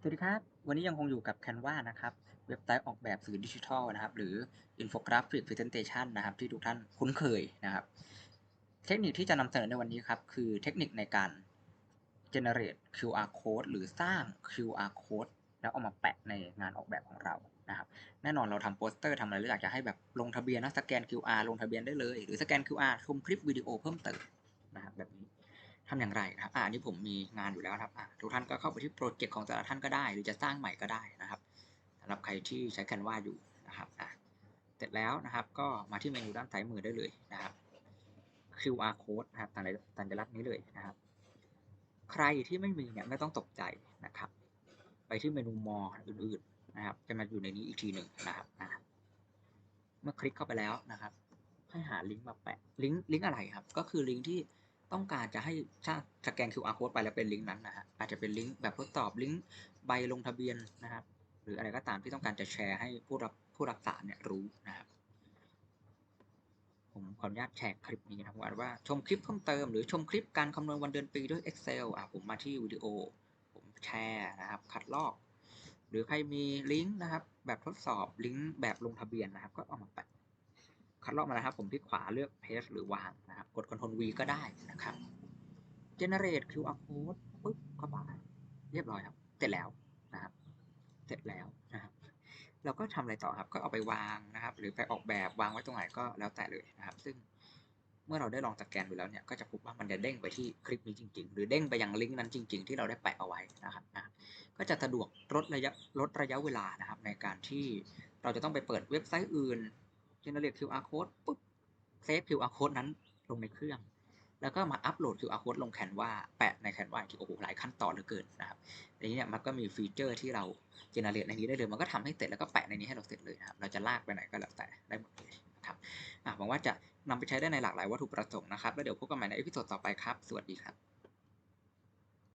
สวัสดีครับ วันนี้ยังคงอยู่กับ Canva นะครับ เว็บไซต์ออกแบบสื่อดิจิทัลนะครับ หรือ Infographic Presentation นะครับ ที่ทุกท่านคุ้นเคยนะครับ เทคนิคที่จะนำเสนอในวันนี้ครับ คือเทคนิคในการ generate QR code หรือสร้าง QR code แล้วเอามาแปะในงานออกแบบของเรานะครับ แน่นอนเราทำโปสเตอร์ทำอะไรแล้วอยากจะให้แบบลงทะเบียนนะสแกน QR ลงทะเบียนได้เลย หรือสแกน QR ชมคลิปวิดีโอเพิ่มเติมนะครับแบบนี้ ทำอย่างไรนะครับอ่าอันนี้ผมมีงานอยู่แล้วนะครับอ่าทุกท่านก็เข้าไปที่โปรเจกต์ของแต่ละท่านก็ได้ หรือจะสร้างใหม่ก็ได้นะครับสำหรับใครที่ใช้ Canva อยู่นะครับอ่าเสร็จแล้วนะครับ ก็มาที่เมนูด้านซ้ายมือได้เลยนะครับ QR code นะครับสัญลักษณ์สัญลักษณ์นี้เลยนะครับ ใครที่ไม่มีเนี่ยไม่ต้องตกใจนะครับ ไปที่เมนูมออื่นๆนะครับ จะมาอยู่ในนี้อีกทีหนึ่งนะครับเมื่อคลิกเข้าไปแล้วนะครับ ให้หาลิงก์มาแปะลิงก์ลิงก์อะไรครับ ก็คือลิงก์ที่ ต้องการจะให้ถ้าสแกน QR code ไปแล้วเป็นลิงก์นั้นนะฮะอาจจะเป็นลิงก์แบบทดสอบลิงก์ใบลงทะเบียนนะครับ หรืออะไรก็ตามที่ต้องการจะแชร์ให้ผู้รับผู้รับสารเนี่ยรู้นะครับผมขออนุญาตแชร์คลิปนี้นะครับว่าว่าชมคลิปเพิ่มเติมหรือชมคลิปการคำนวณวันเดือนปีด้วย Excel อะผมมาที่วิดีโอ ผมแชร์นะครับ คัดลอก หรือใครมีลิงก์นะครับ แบบทดสอบลิงก์แบบลงทะเบียนนะครับ ก็เอามาแปะ คัดลอกมาแล้วครับ ผมที่ขวาเลือก paste หรือวางนะครับ กด Ctrl V ก็ได้นะครับ generate QR code ปึ๊บเข้าไปเรียบร้อยครับ เสร็จแล้วนะครับ เสร็จแล้วนะครับ เราก็ทำอะไรต่อครับ ก็เอาไปวางนะครับ หรือไปออกแบบวางไว้ตรงไหนก็แล้วแต่เลยนะครับ ซึ่งเมื่อเราได้ลองสแกนดูแล้วเนี่ย ก็จะพบว่ามันจะเด้งไปที่คลิปนี้จริง ๆ หรือเด้งไปยังลิงก์นั้นจริง ๆ ที่เราได้แปะเอาไว้นะครับอะก็จะสะดวกลดระยะลดระยะเวลานะครับ ในการที่เราจะต้องไปเปิดเว็บไซต์อื่น generate QR code ปุ๊บเซฟ QR code นั้นลงในเครื่อง แล้วก็มาอัปโหลด QR code ลงแคนวาแปะในแคนวาที่โอ้โหหลายขั้นตอนเหลือเกินนะครับในนี้เนี่ยมันก็มีฟีเจอร์ที่เรา generate ในนี้ได้เลย มันก็ทำให้เสร็จแล้วก็แปะในนี้ให้เราเสร็จเลยนะครับเราจะลากไปไหนก็แล้วแต่ได้หมดเลยนะครับอะหวังว่าจะนำไปใช้ได้ในหลากหลายวัตถุประสงค์นะครับแล้วเดี๋ยวพบกันใหม่ในเอพิโซดต่อไปครับ สวัสดีครับ